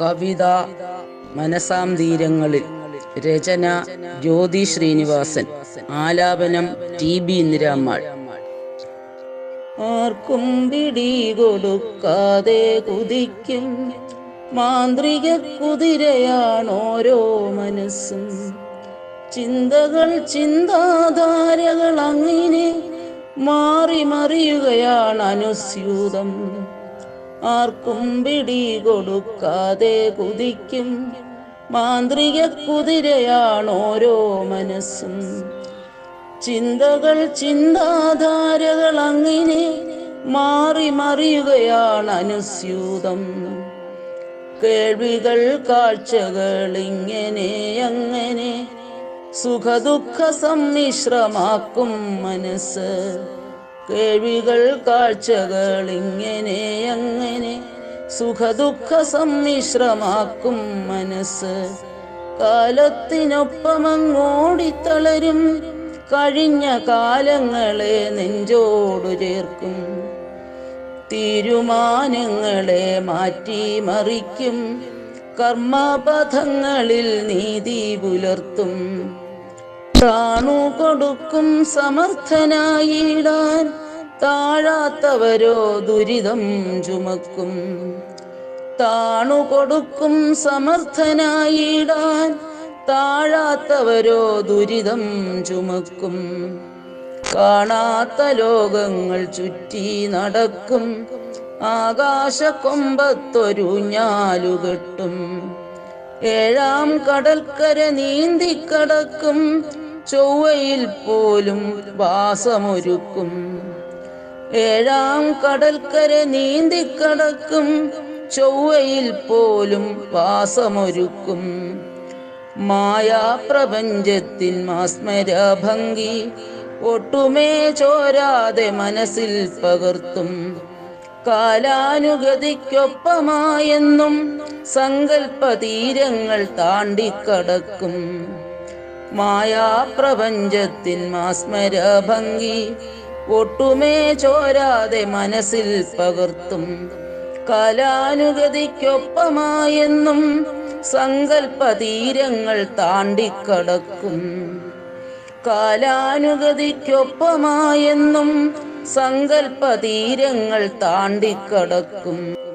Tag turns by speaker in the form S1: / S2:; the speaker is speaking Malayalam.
S1: കവിത മനസാന്തീരങ്ങളിൽ രചന ജ്യോതി ശ്രീനിവാസൻ ആലാപനം ടി ബി ഇന്ദിരാമ്മാൾ ആർക്കും പിടി കൊടുക്കാതെ കുതിക്കും മാന്ത്രിക കുതിരയാണോരോ മനസ്സും. ചിന്തകൾ ചിന്താധാരകൾ അങ്ങനെ മാറി മറിയുകയാണ് അനുസ്യൂതം. ആർക്കും പിടി കൊടുക്കാതെ കുതിക്കും. മാന്ത്രിക കുതിരയാണോരോ മനസ്സും. ചിന്തകൾ ചിന്താധാരകൾ അങ്ങനെ മാറി മറിയുകയാണ് അനുസ്യൂതം. കേൾവികൾ കാഴ്ചകൾ ഇങ്ങനെ അങ്ങനെ സുഖദുഃഖ സമ്മിശ്രമാക്കും മനസ്സ്. കേൾവികൾ കാഴ്ചകൾ ഇങ്ങനെ സുഖദുഃഖ സമ്മിശ്രമാക്കും മനസ്സ്. കാലത്തിനൊപ്പം അങ്ങോടിത്തളരും കഴിഞ്ഞ കാലങ്ങളെ നെഞ്ചോടു ചേർക്കും. തീരുമാനങ്ങളെ മാറ്റിമറിക്കും കർമ്മപഥങ്ങളിൽ നീതി പുലർത്തും. കാണു കൊടുക്കും സമർത്ഥനായിടാൻ താഴാത്തവരോ ദുരിതം ചുമക്കും. താണു കൊടുക്കും സമർത്ഥനായിടാൻ. താഴാത്തവരോ ദുരിതം ചുമക്കും. കാണാത്ത ലോകങ്ങൾ ചുറ്റി നടക്കും. ആകാശക്കൊമ്പത്തൊരു ഞാലുകെട്ടും ഏഴാം കടൽക്കര നീന്തിക്കടക്കും. ചൊവ്വയിൽ പോലും വാസമൊരുക്കും. ഏഴാം കടൽക്കര നീന്തിക്കടക്കും. ചൊവ്വയിൽ പോലും വാസമൊരുക്കും. മായാപ്രപഞ്ചത്തിൻ മാസ്മരാഭംഗി ഒട്ടുമേ ചോരാതെ മനസ്സിൽ പകർത്തും. കാലാനുഗതിക്കൊപ്പമായെന്നും സങ്കല്പതീരങ്ങൾ താണ്ടിക്കടക്കും. മായാപ്രപഞ്ചത്തിൻ മാസ്മരാഭംഗി ഒട്ടുമേ ചോരാതെ മനസ്സിൽ പകർത്തും. കാലാനുഗതിക്കൊപ്പമായെന്നും സങ്കല്പതീരങ്ങൾ താണ്ടിക്കടക്കും. കാലാനുഗതിക്കൊപ്പമായെന്നും സങ്കല്പതീരങ്ങൾ താണ്ടിക്കടക്കും.